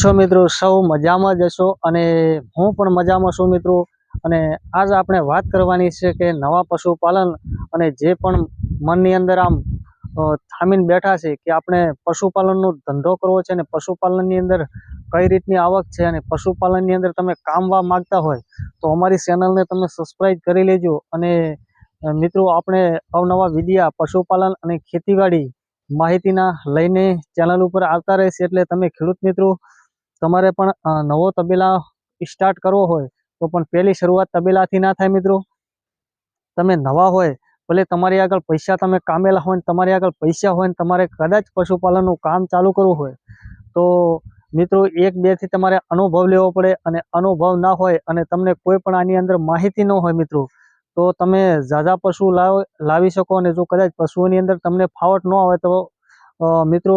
છો મિત્રો? સૌ મજામાં જ હશો અને હું પણ મજામાં છું મિત્રો. અને આજ આપણે વાત કરવાની છે કે નવા પશુપાલન અને જે પણ મનની અંદર આમ થામીને બેઠા છે કે આપણે પશુપાલનનો ધંધો કરવો છે અને પશુપાલનની અંદર કઈ રીતની આવક છે અને પશુપાલનની અંદર તમે કામવા માગતા હોય તો અમારી ચેનલને તમે સબસ્ક્રાઈબ કરી લેજો. અને મિત્રો, આપણે અવનવા વિડીયા પશુપાલન અને ખેતીવાડી માહિતીના લઈને ચેનલ ઉપર આવતા રહેશે એટલે તમે ખેડૂત મિત્રો તમારે પણ નવો તબેલા સ્ટાર્ટ કરવો હોય, તો પણ પહેલી શરૂઆત તબેલાથી ના થાય મિત્રો. તમે નવા હોય, ભલે તમારી આગળ પૈસા તમે કામેલા હોય ને તમારી આગળ પૈસા હોય ને તમારે કદાચ પશુપાલનનું કામ ચાલુ કરવું હોય, તો મિત્રો એક બેથી તમારે અનુભવ લેવો પડે અને અનુભવ ના હોય અને તમને કોઈ પણ આની અંદર માહિતી ન હોય મિત્રો, તો તમે ઝાઝા પશુ લાવ, લાવી શકો અને જો કદાચ પશુઓની અંદર તમને ફાવટ ન આવે તો મિત્રો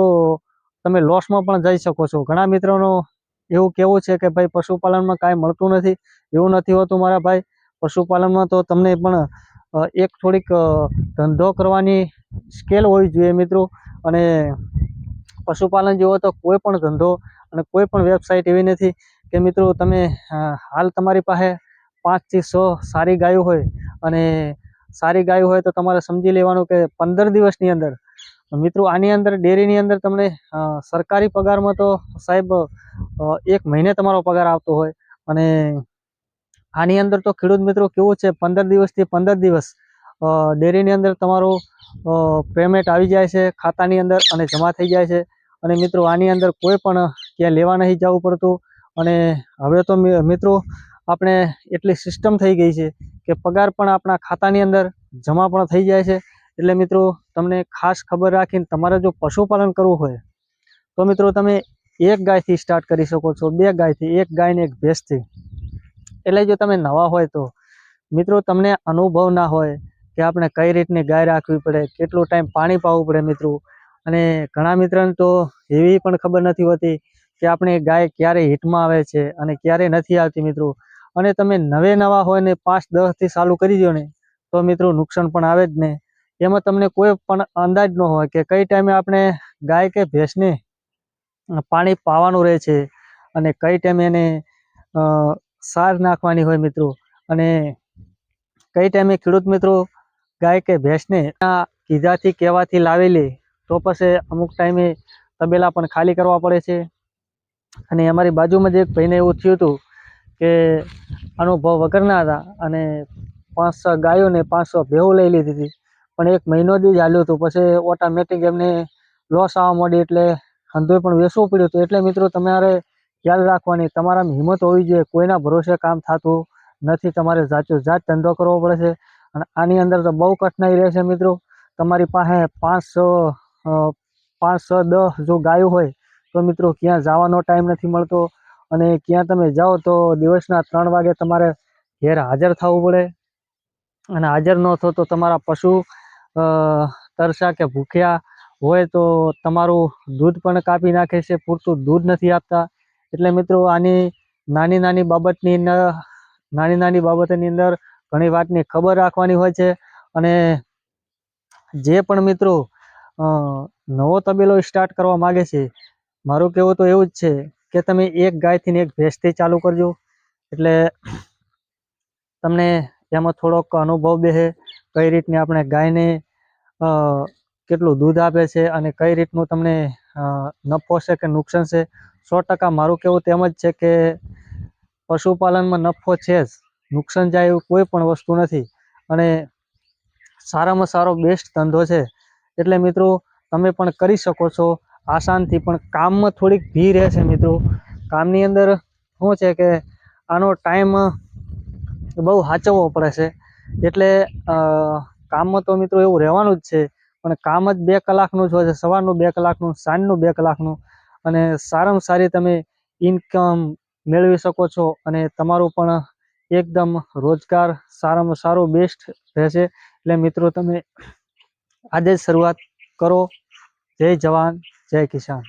તમે લોસમાં પણ જઈ શકો છો. ઘણા મિત્રોનું એવું કેવું છે કે ભાઈ પશુપાલનમાં કાંઈ મળતું નથી? એવું નથી હોતું મારા ભાઈ. પશુપાલનમાં તો તમને પણ એક થોડીક ધંધો કરવાની સ્કેલ હોવી જોઈએ મિત્રો. અને પશુપાલન જેવો તો કોઈ પણ ધંધો અને કોઈ પણ વેબસાઇટ એવી નથી કે મિત્રો તમે હાલ તમારી પાસે પાંચથી સો સારી ગાયો હોય અને સારી ગાયો હોય તો તમારે સમજી લેવાનું કે પંદર દિવસની અંદર. મિત્રો આની અંદર, ડેરીની અંદર તમને સરકારી પગારમાં તો સાહેબ એક મહિને તમારો પગાર આવતો હોય. અને આની અંદર તો ખેડૂત મિત્રો કેવું છે, પંદર દિવસથી પંદર દિવસ ડેરીની અંદર તમારું પેમેન્ટ આવી જાય છે, ખાતાની અંદર અને જમા થઈ જાય છે. અને મિત્રો, આની અંદર કોઈ પણ ક્યાં લેવા નહીં જવું પડતું. અને હવે તો મિત્રો, આપણે એટલી સિસ્ટમ થઈ ગઈ છે કે પગાર પણ આપણા ખાતાની અંદર જમા પણ થઈ જાય છે. એટલે મિત્રો, તમને ખાસ ખબર રાખીને તમારે જો પશુપાલન કરવું હોય, તો મિત્રો, તમે એક ગાયથી સ્ટાર્ટ કરી શકો છો, બે ગાયથી, એક ગાય ને એક ભેંસથી. એટલે જો તમે નવા હોય તો, મિત્રો તમને અનુભવ ના હોય કે આપણે કઈ રીતની ગાય રાખવી પડે, કેટલો ટાઈમ પાણી પાવું પડે મિત્રો. અને ઘણા મિત્રોને તો એવી પણ ખબર નથી હોતી કે આપણે ગાય ક્યારે હિટમાં આવે છે અને ક્યારે નથી આવતી મિત્રો. અને તમે નવે નવા હોય ને પાંચ દસથી ચાલુ કરી દો ને, તો મિત્રો નુકસાન પણ આવે જ ને. એમાં તમને કોઈ પણ અંદાજ ન હોય કે કઈ ટાઈમે આપણે ગાય કે ભેંસને પાણી પાવાનું રહે છે. અને કઈ ટાઈમે એને સાર નાખવાની હોય મિત્રો. અને કઈ ટાઈમે ખેડૂત મિત્રો ગાય કે ભેંસને કીધાથી કહેવાથી લાવેલી તો પછી અમુક ટાઈમે તબેલા પણ ખાલી કરવા પડે છે. અને અમારી બાજુમાં જ એક ભાઈને એવું થયું હતું કે અનુભવ વગરના હતા અને પાંચસો ગાયો ને પાંચસો ભેવું લઈ લીધી હતી. પણ એક મહિનો જ ચાલ્યું હતું. પછી ઓટોમેટિક એમને લોસ આવવા માંડી એટલે ધંધો પણ વેચવું પડ્યું હતું. એટલે મિત્રો, તમારે ખ્યાલ રાખવાની, તમારામાં હિંમત હોવી જોઈએ. કોઈના ભરોસે કામ થતું નથી. તમારે જાચો જાત ધંધો કરવો પડે છે. અને આની અંદર તો બહુ કઠિનાઈ રહેશે મિત્રો. તમારી પાસે પાંચસો પાંચસો દસ જો ગાયું હોય, તો મિત્રો ક્યાં જવાનો ટાઈમ નથી મળતો. અને ક્યાં તમે જાઓ તો દિવસના ત્રણ વાગે તમારે ઘેર હાજર થવું પડે. અને હાજર ન થો તો તમારા પશુ તરસા કે ભૂખ્યા હોય તો તમારું દૂધ પણ કાપી નાખે છે. પૂરતું દૂધ નથી આપતા. એટલે મિત્રો, આની નાની નાની બાબતની નાની નાની બાબતોની અંદર ઘણી વાતની ખબર રાખવાની હોય છે. અને જે પણ મિત્રો નવો તબેલો સ્ટાર્ટ કરવા માગે છે, મારું કહેવું તો એવું જ છે કે તમે એક ગાયથી એક ભેંસથી ચાલુ કરજો. એટલે તમને એમાં થોડોક અનુભવ બેસે, કઈ રીતની આપણે ગાયને કેટલું દૂધ આપે છે અને કઈ રીતનું તમને નફો છે કે નુકસાન છે, સો ટકા મારું કહેવું તેમ જ છે કે પશુપાલનમાં નફો છે જ. નુકસાન જાય એવું કોઈ પણ વસ્તુ નથી. અને સારામાં સારો બેસ્ટ ધંધો છે. એટલે મિત્રો, તમે પણ કરી શકો છો. આસાનથી પણ કામમાં થોડીક ભી રહેશે મિત્રો. કામની અંદર શું છે કે આનો ટાઈમ બહુ સાચવવો પડે છે. એટલે કામમાં તો મિત્રો એવું રહેવાનું જ છે પણ કામ જ બે કલાકનું જ હોય છે, સવારનું બે કલાકનું, સાંજનું બે કલાકનું. અને સારામાં સારી તમે ઇન્કમ મેળવી શકો છો અને તમારું પણ એકદમ રોજગાર સારામાં સારું બેસ્ટ રહેશે. એટલે મિત્રો, તમે આજે જ શરૂઆત કરો. જય જવાન, જય કિસાન.